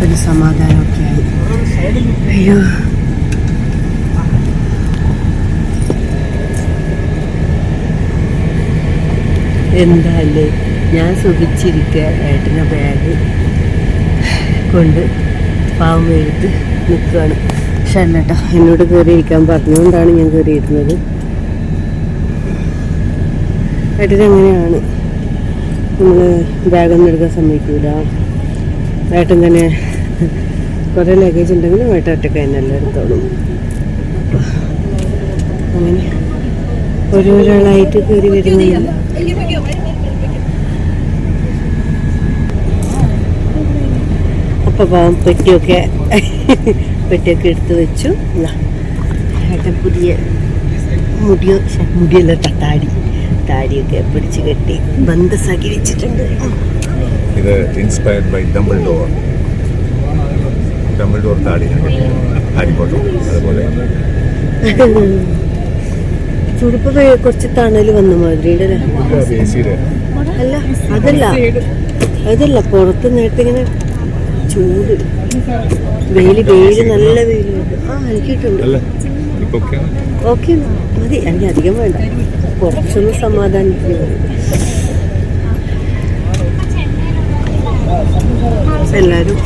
ഒരു സമാധാനമൊക്കെ ആയി. അയ്യോ. എന്താല്ലേ? ഞാൻ സുഖിച്ചിരിക്കുക ഏട്ടന്റെ ബാഗ് കൊണ്ട് പാവം എഴുത്ത് നിൽക്കുകയാണ് പക്ഷെ അല്ലട്ടോ എന്നോട് കയറിയിരിക്കാൻ പറഞ്ഞുകൊണ്ടാണ് ഞാൻ കയറിയിരുന്നത് ഏട്ടനങ്ങനെയാണ് നമ്മൾ ബാഗൊന്നും എടുക്കാൻ സമ്മതിക്കൂല. ഏട്ടൻ തന്നെ കുറേ ലഗേജ് ഉണ്ടെങ്കിലും ഏട്ടൻ ഒറ്റയ്ക്ക് തന്നെ എല്ലാം എടുത്തോളും അങ്ങനെ ഓരോരാളായിട്ട് കയറി വരുന്നില്ല അപ്പൊ പാവം പെട്ടിയൊക്കെ പെട്ടിയൊക്കെ എടുത്ത് വെച്ചു. ഏട്ടൻ പുതിയ മുടിയോ മുടിയല്ല താടി. താടിയൊക്കെ പിടിച്ച് കെട്ടി ബന്ധസാക്കി വെച്ചിട്ടുണ്ട്. ഇത് inspired by double door double door താടി പോട്ടർ അതുപോലെ. ചുടുപ്പ് കുറച്ച് തണൽ വന്ന മാതിരി അല്ലേ അതല്ല. അതല്ല പുറത്ത് നേരത്തെ ഇങ്ങനെ ചൂട്. വെയിൽ വെയിൽ നല്ല വെയിൽ ആ എനിക്ക് കിട്ടുന്നുണ്ട് ഓക്കെ? മതി. എനിക്ക് അധികം വേണ്ട. കുറച്ചൊന്ന് സമാധാനിക്കുന്നു എല്ലാവരും.